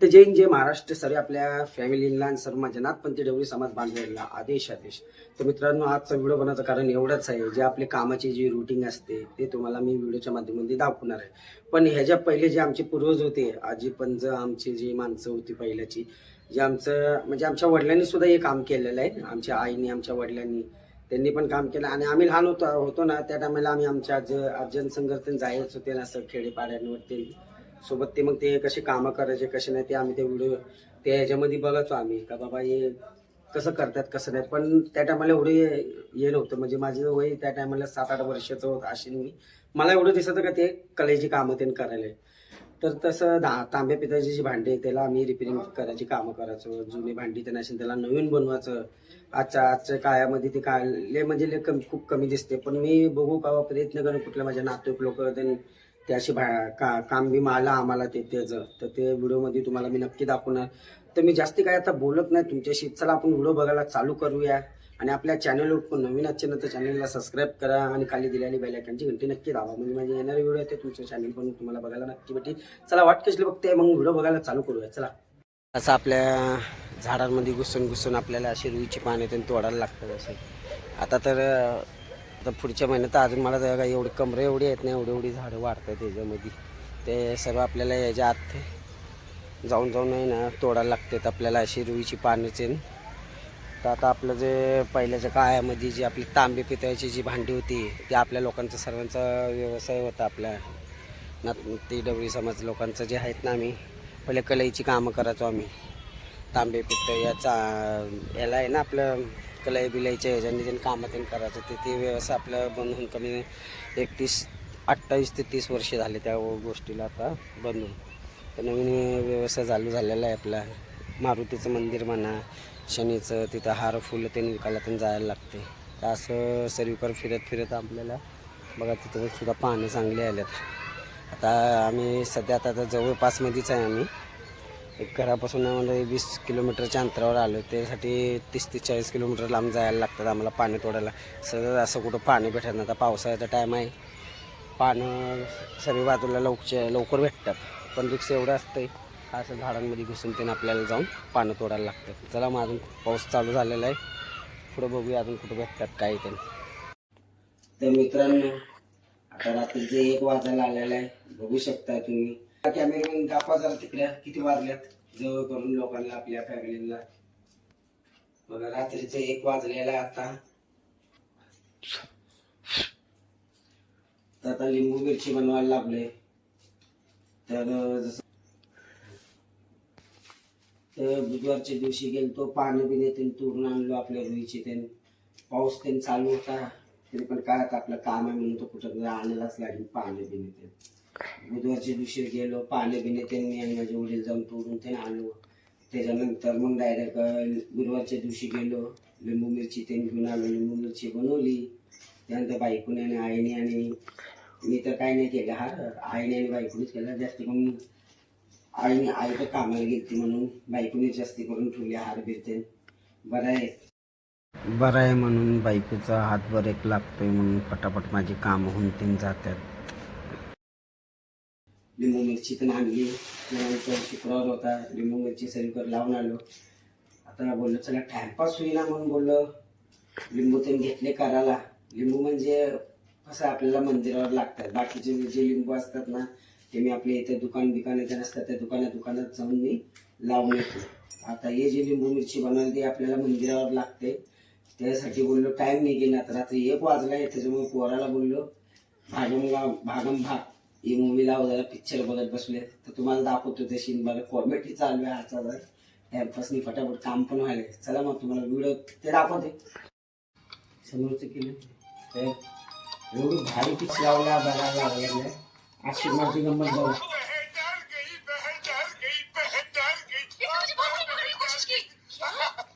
तर जय हिंद, जय महाराष्ट्र. सर आपल्या फॅमिलीला आणि सर्व माझ्या नाथपंथी डवळी समाज बांधलेला आदेश आदेश. तर मित्रांनो आजचा व्हिडिओ बनवायचं कारण एवढंच आहे. जे आपले कामाची जी रुटीन असते ते तुम्हाला मी व्हिडिओच्या माध्यमातून दाखवणार आहे. पण ह्याच्या पहिले जे आमचे पूर्वज होते आजी पंज आमची जी माणसं होती पहिल्याची जे आमचं म्हणजे आमच्या वडिलांनी सुद्धा हे काम केलेलं आहे. आमच्या आईने आमच्या वडिलांनी त्यांनी पण काम केलं. आणि आम्ही लहान होतो होतो ना त्या टायमाला आम्ही आमच्या आज अर्जन जायच होते ना असं खेडेपाड्यांवरती. सोबत ते मग ते कसे कामं करायचे कसे नाही ते आम्ही ते व्हिडिओ ते ह्याच्यामध्ये बघायचो आम्ही का बाबा हे कसं करतात कसं नाही. पण त्या टायमाला एवढे हे नव्हतं. म्हणजे माझं वय त्या टायमाला सात आठ वर्षाचं होतं अशी मी. मला एवढं दिसत का ते कलेची कामं ते करायला. तर तसं दा तांब्या पिताची जी भांडी आहे त्याला आम्ही रिपेरिंग करायची कामं करायचो. जुनी भांडी त्यांना असेल त्याला नवीन बनवायचं. आजच्या आजच्या काळामध्ये ते काय लय म्हणजे लय कमी खूप कमी दिसते. पण मी बघू का प्रयत्न करून कुठल्या माझ्या नातूक लोक ते अशी भा का काम बी आलं आम्हाला ते त्याचं तर ते व्हिडिओमध्ये तुम्हाला मी नक्की दाखवणार. तर मी जास्ती काय आता बोलत नाही तुमच्याशी. चला आपण व्हिडिओ बघायला चालू करूया. आणि आपल्या चॅनलवर पण नवीन असेल तर चॅनलला सबस्क्राईब करा आणि खाली दिलेली बेल घंटी नक्की दाबा. म्हणजे माझे येणारे व्हिडिओ आहे ते तुमच्या चॅनल पण तुम्हाला बघायला नक्की भेटेल. चला वाट कसली बघते मग व्हिडिओ बघायला चालू करूया. चला. असं आपल्या झाडांमध्ये घुसून घुसून आपल्याला अशी रुईची पाने त्यांनी तोडायला लागतात असे. आता तर आता पुढच्या महिन्यात अजून मला तर काही एवढी कमरे एवढी आहेत ना एवढी एवढी झाडं वाढतात त्याच्यामध्ये. ते सर्व आपल्याला याच्या आत जाऊन जाऊन आहे ना तोडायला लागतात आपल्याला अशी रुईची पाण्याचे तर आता आपलं जे पहिल्याच्या काळामध्ये जी आपली तांबे पितळाची जी भांडी होती ती आपल्या लोकांचा सर्वांचा व्यवसाय होता आपल्या ना ती डवळी समाज लोकांचं जे आहेत ना आम्ही पहिले कलईची कामं करायचो आम्ही. तांबे पित्त याचा याला आहे ना आपलं कलाई बिलाईच्या ह्याच्याने त्यांनी कामं त्यांनी करायचं. ते ते व्यवसाय आपल्या बंद होऊन कमी एकतीस अठ्ठावीस ते तीस वर्षे झाले त्या गोष्टीला आता बंद होऊन तर नवीन व्यवसाय चालू झालेला आहे आपला. मारुतीचं मंदिर म्हणा शनीचं तिथं हार फुलं ते विकायला पण जायला लागते. तर असं सर्वीकर फिरत फिरत आपल्याला बघा तिथं सुद्धा पाहणे चांगले आल्यात आता आम्ही सध्या आता आता जवळपासमध्येच आहे आम्ही. एक घरापासून आम्हाला वीस किलोमीटरच्या अंतरावर आलो. त्यासाठी तीस ते चाळीस किलोमीटर लांब जायला लागतात आम्हाला पाणी तोडायला. सहज असं कुठं पाणी भेटत नाही. आता पावसाळ्याचा टाईम आहे. पानं सर्व बाजूला लवकर लवकर भेटतात. पण रिक्स एवढं असतं असं झाडांमध्ये घुसून त्यानं आपल्याला जाऊन पानं तोडायला लागतात. चला मग अजून पाऊस चालू झालेला आहे. पुढं बघूया अजून कुठं भेटतात काय ते तर मित्रांनो आता रात्रीचे एक वाजायला आलेला आहे. बघू शकता तुम्ही. कॅमेरामॅन दाखवा जरा तिकडे किती वाजल्यात? जवळ करून लोकांना आपल्या फॅमिलीला बघा रात्रीचे एक वाजलेला आता. तर आता लिंबू मिरची बनवायला लागले तर जसं तर बुधवारच्या दिवशी गेलतो पाणी बिणे त्यांनी तोडून आणलो आपल्या रुईचे त्यांनी पाऊस त्यांनी चालू होता. तरी पण काय आता आपलं काम आहे म्हणून तो कुठं आणायलाच लागेल पाणी बिणे ते बुधवारच्या दिवशी गेलो पाणी बिणे त्यांनी आणि माझे वडील जाऊन तोडून ते आणलो. त्याच्यानंतर मग डायरेक्ट गुरुवारच्या दिवशी गेलो लिंबू मिरची त्यांनी घेऊन आलो लिंबू मिरची बनवली. त्यानंतर बायकोने आणि आईने आणि मी तर काही नाही केलं हा आईने आणि बायकोनीच केलं. जास्त करून आईने आई तर कामाला गेली म्हणून बायकोने जास्ती करून ठेवली हार बिरते बरं आहे. बरं आहे म्हणून बायकोचा हात बरेक लागतोय म्हणून पटापट माझी काम होऊन ते जातात. लिंबू मिरची पण आणली. त्यानंतर शुक्रवार होता लिंबू मिरची सर्वीकर लावून आलो. आता बोललो चला टाइमपास होईना म्हणून बोललो. लिंबू ते घेतले करायला. लिंबू म्हणजे कसं आपल्याला मंदिरावर लागतात. बाकीचे जे लिंबू असतात ना ते मी आपल्या इथे दुकान बिकान इथे नसतात त्या दुकानात दुकानात जाऊन मी लावून येतो. आता हे जे लिंबू मिरची बनवली ते आपल्याला मंदिरावर लागते. त्यासाठी बोललो टाइम ना तर आता रात्री एक वाजला आहे त्याच्यामुळे पोराला बोललो भागम भागम भाग. ही मूवी लाव पिक्चर बघत बसले. तर तुम्हाला दाखवतो ते सीन बघा कॉमेडी चालू आहे आता जर. टाइमपासनी फटाफट काम पण व्हायला चला मग तुम्हाला व्हिडिओ ते दाखवते. समोरचं केलं. तर एवढी भारी पिक्चर लावला बघायला लागले आशीर्वादची गंमत बघा.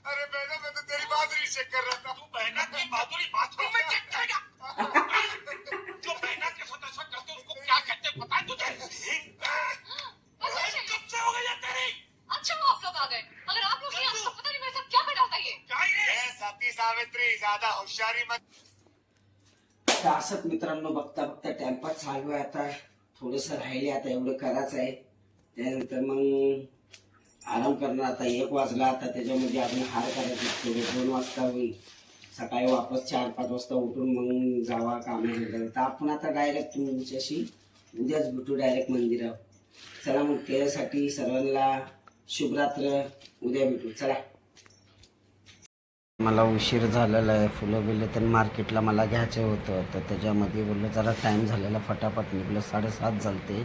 अरे बहना मैं तो तेरी बहादुरी चेक कर रहा था तू बहना की बहादुरी बाथरूम में चेक सावित्री हुशारी मध्ये असत मित्रांनो बघता बघता टाइमपास चालू आहे आता. थोडंसं राहिले आता एवढं करायचं आहे. त्यानंतर मग आराम करणार आता एक वाजला आता त्याच्यामध्ये आपण हार करायचे थोडे दोन वाजता होईल. सकाळी वापस चार पाच वाजता उठून मग जावा कामाला तर आपण आता डायरेक्ट तुमच्याशी उद्याच भेटू डायरेक्ट मंदिरावर. चला मग त्यासाठी सर्वांना शुभरात्र. उद्या भेटू. चला. मला उशीर झालेला आहे फुलं बिलं तर मार्केटला मला घ्यायचं होतं. तर त्याच्यामध्ये बोललं जरा टाईम झालेला फटाफट निघलं. साडेसात झालते.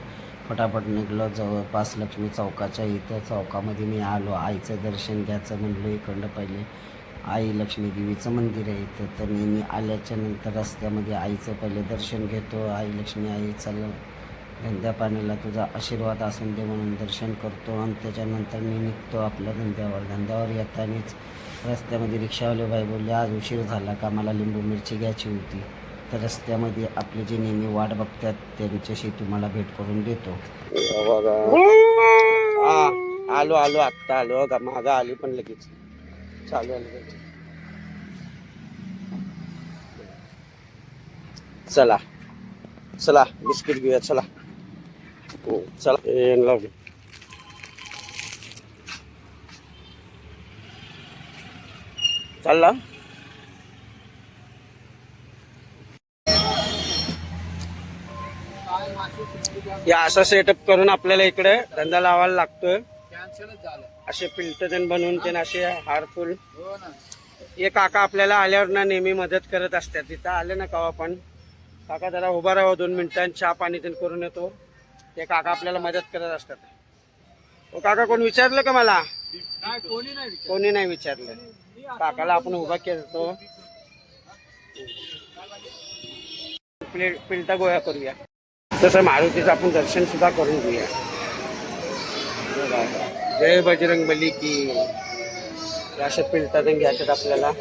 फटाफट निघलं जवळपास लक्ष्मी चौकाच्या इथं चौकामध्ये मी आलो. आईचं दर्शन घ्यायचं म्हणलो इकडलं पहिले. आई लक्ष्मी देवीचं मंदिर आहे इथं. तर नेहमी आल्याच्यानंतर रस्त्यामध्ये आईचं पहिले दर्शन घेतो. आई लक्ष्मी आई चल धंद्या पाण्याला तुझा आशीर्वाद असून दे म्हणून दर्शन करतो. आणि त्याच्यानंतर मी निघतो आपल्या धंद्यावर. धंद्यावर येतानाच रस्त्यामध्ये रिक्षावाले बाई बोलले आज उशीर झाला का? मला लिंबू मिरची घ्यायची होती. तर रस्त्यामध्ये आपले जे नेहमी वाट बघतात त्यांच्याशी तुम्हाला भेट करून देतो. आलो आलो आत्ता आलो. का मागं आली पण लगेच. चालू आलं चला. चला बिस्किट घेऊया चला. हो, चला. चालला. या असा सेटअप करून आपल्याला इकडे धंदा लावायला लागतोय. असे पिल्ट तेन बनवून ते असे हारफुल हे काका आपल्याला आल्यावर ना नेहमी मदत करत असतात. तिथं आले ना कवा पण. काका जरा उभा राहा दोन मिनिटांनी चहा पाणी तेन करून येतो. ते काका आपल्याला मदत करत असतात. ओ काका कोण विचारलं का मला? कोणी नाही विचारलं. काकाला आपण उभा केलतो. प्लेट पिलटा गोळ्या करूया. तसं मारुतीचं आपण दर्शन सुद्धा करून घेऊया. जय बजरंग बली की. अशा पिलटा पण घ्यायच्यात आपल्याला.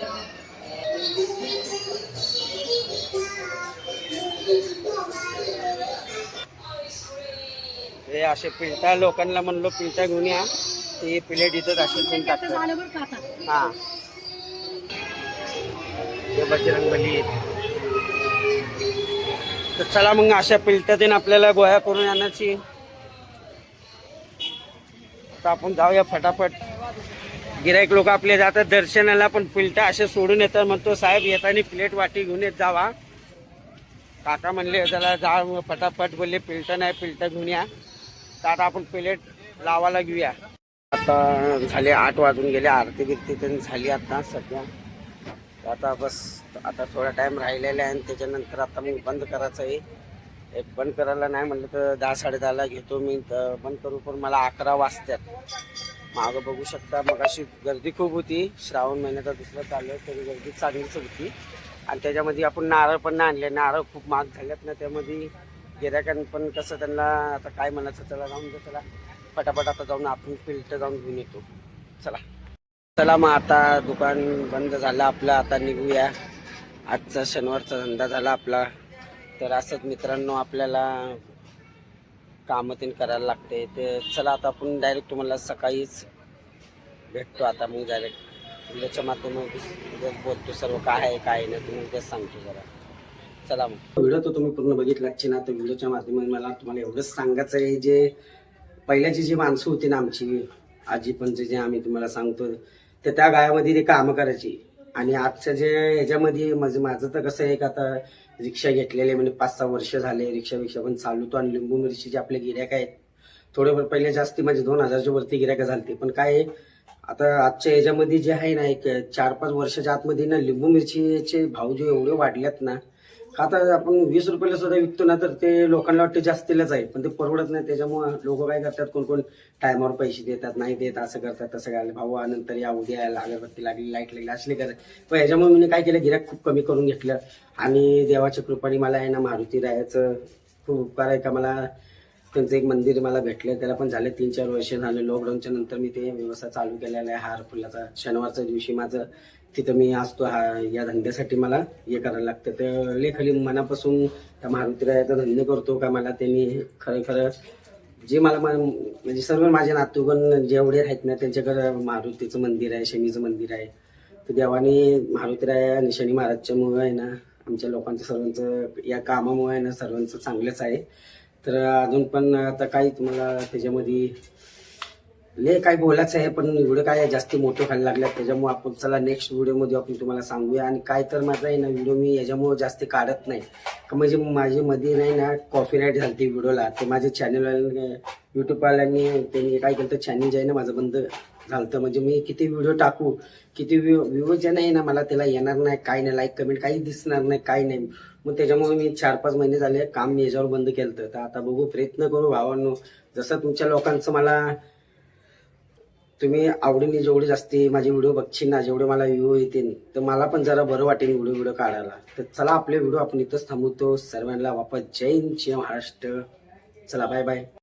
हे असे पिलटा लोकांना म्हणलो पिलटा घेऊन या. ते प्लेट इथं असे पण टाकतात. हा. बजरंग बली तर चला मग अशा पिलट्यातून आपल्याला गोळ्या करून आणायची. तर आपण जाऊया फटाफट. गिराईक लोक आपले जातात दर्शनाला पण पिलटा असे सोडून येतात. म्हणतो साहेब येताना प्लेट वाटी घेऊन येत जावा. काका म्हणले त्याला जा फटाफट. बोलले पिलटा नाही पिलटा घेऊन या. तर आता आपण प्लेट लावायला घेऊया. आता झाले आठ वाजून गेले आरती बिरती झाली आता सध्या. तर आता बस आता थोडा टाईम राहिलेला आहे आणि त्याच्यानंतर आता मग बंद करायचं आहे. एक बंद करायला नाही म्हणलं तर दहा साडे दहाला घेतो मी. तर बंद करू पण मला अकरा वाजतात. मागं बघू शकता मग अशी गर्दी खूप होती. श्रावण महिन्याचा दुसरा चालू आहे तरी गर्दी चांगलीच होती. आणि त्याच्यामध्ये आपण नारळ पण नाही आणले. नारळ खूप महाग झाल्यात ना त्यामध्ये गिरायकां पण कसं त्यांना आता काय म्हणायचं चला जाऊन दे चला. पटापट आता जाऊन आपण फिल्टर जाऊन घेऊन येतो. चला. चला मग आता दुकान बंद झालं आपलं आता निघूया. आजचा शनिवारचा धंदा झाला आपला. तर असंच मित्रांनो आपल्याला कामं तीन करायला लागते. ते चला आता आपण डायरेक्ट तुम्हाला सकाळीच भेटतो आता मग डायरेक्ट उद्याच्या माध्यमातून बोलतो सर्व काय आहे काय नाही तुम्ही उद्याच सांगतो जरा. चला मग. व्हिडिओ तर तुम्ही पूर्ण बघितलाच ना तर व्हिडिओच्या माध्यमातून मला तुम्हाला एवढंच सांगायचं आहे जे पहिल्याची जी माणसं होती ना आमची आजी पण जे आम्ही तुम्हाला सांगतो तर त्या गायामध्ये ते कामं करायची. आणि आजच्या जे ह्याच्यामध्ये म्हणजे माझं तर कसं आहे का आता रिक्षा घेतलेले म्हणजे पाच सहा वर्ष झाले रिक्षा विक्षा पण चालवतो आणि लिंबू मिरचीचे आपले गिऱ्हाईक आहेत. थोडेफार पहिले जास्ती म्हणजे दोन हजारच्या वरती गिऱ्हाईक झालते. पण काय आता आजच्या ह्याच्यामध्ये जे आहे ना एक चार पाच वर्षाच्या आतमध्ये ना लिंबू मिरचीचे भाव जे एवढे वाढलेत ना आता आपण वीस रुपयाला सुद्धा विकतो ना तर ते लोकांना वाटते जास्तीलाच आहे. पण ते परवडत नाही त्याच्यामुळे लोक काय करतात कोण कोण टायमावर पैसे देतात नाही देत असं करतात तसं करायला. भाऊ नंतर या उद्या यायला अगरबत्ती लागली लाइट लागली असले करत पण ह्याच्यामुळे मी काय केलं गिराक खूप कमी करून घेतलं. आणि देवाच्या कृपाने मला आहे ना मारुती रायाचं खूप उपकार आहे का मला त्यांचं एक मंदिर मला भेटलं. त्याला पण झाले तीन चार वर्ष झाले. लॉकडाऊनच्या नंतर मी ते व्यवसाय चालू केलेला आहे. हार फुलाचा शनिवारच्या दिवशी माझं तिथं मी असतो हा या धंद्यासाठी मला हे करायला लागतं. तर लेखली मनापासून त्या मारुतीरायाचा धंदे करतो का मला त्यांनी खरं खरं जे मला म्हणजे सर्व माझे नातूगण जेवढे आहेत ना त्यांच्याकडे मारुतीचं मंदिर आहे शनीचं मंदिर आहे. तर देवाने मारुतीराय आणि शनी महाराजच्यामुळे आहे ना आमच्या लोकांचं सर्वांचं या कामामुळे आहे ना सर्वांचं चांगलंच आहे. तर अजून पण आता काही तुम्हाला त्याच्यामध्ये लय काय बोलायचं आहे पण व्हिडिओ काय जास्ती मोठे व्हायला लागल्यात त्याच्यामुळे आपण चला नेक्स्ट व्हिडिओमध्ये आपण तुम्हाला सांगूया. आणि काय तर माझा आहे ना व्हिडिओ मी याच्यामुळे जास्ती काढत नाही. का म्हणजे माझी मध्ये नाही ना कॉफी राईट झाली व्हिडिओला ते माझे चॅनलवाल्याने युट्यूबवाल्यांनी त्यांनी काय केलं तर चॅनल जे आहे ना माझं बंद झालं म्हणजे मी किती व्हिडिओ टाकू किती व्ह्यू जे नाही ना मला त्याला येणार नाही काय नाही लाईक कमेंट काही दिसणार नाही काही नाही. मग त्याच्यामुळे मी चार पाच महिने झाले काम मी याच्यावर बंद केलं तर आता बघू प्रयत्न करू भावांनो. जसं तुमच्या लोकांचं मला तुम्ही आवडीने जेवढी जास्ती माझे व्हिडिओ बघशील ना जेवढे मला व्ह्यू येतील तर मला पण जरा बरं वाटेल व्हिडिओ व्हिडिओ काढायला. तर चला आपले व्हिडिओ आपण इथंच थांबवतो. सर्वांना वापस जय हिंद जय महाराष्ट्र. चला बाय बाय